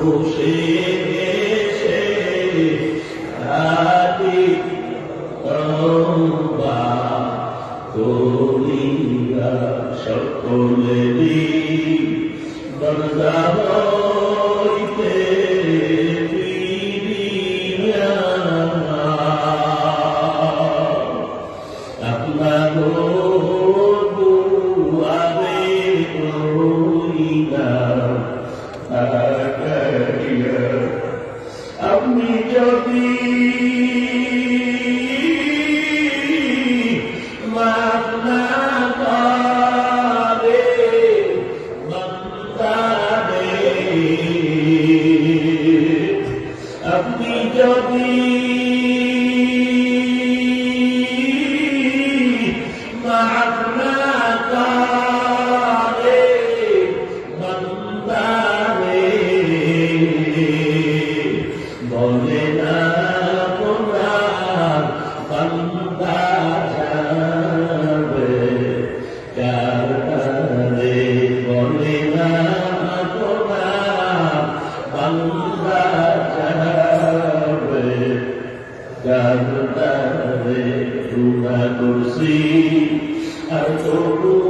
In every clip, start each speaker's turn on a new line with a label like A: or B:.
A: করিলাম অবশেষে তাকে তওবা করিলা সকলেরই Tuhan bersih, atau Tuhan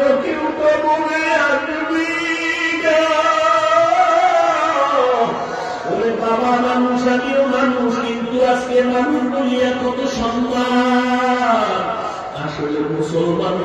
A: বাবা মানুষ কিন্তু আজকে মানুষ বলিয়া কত সন্তান আসলে মুসলমান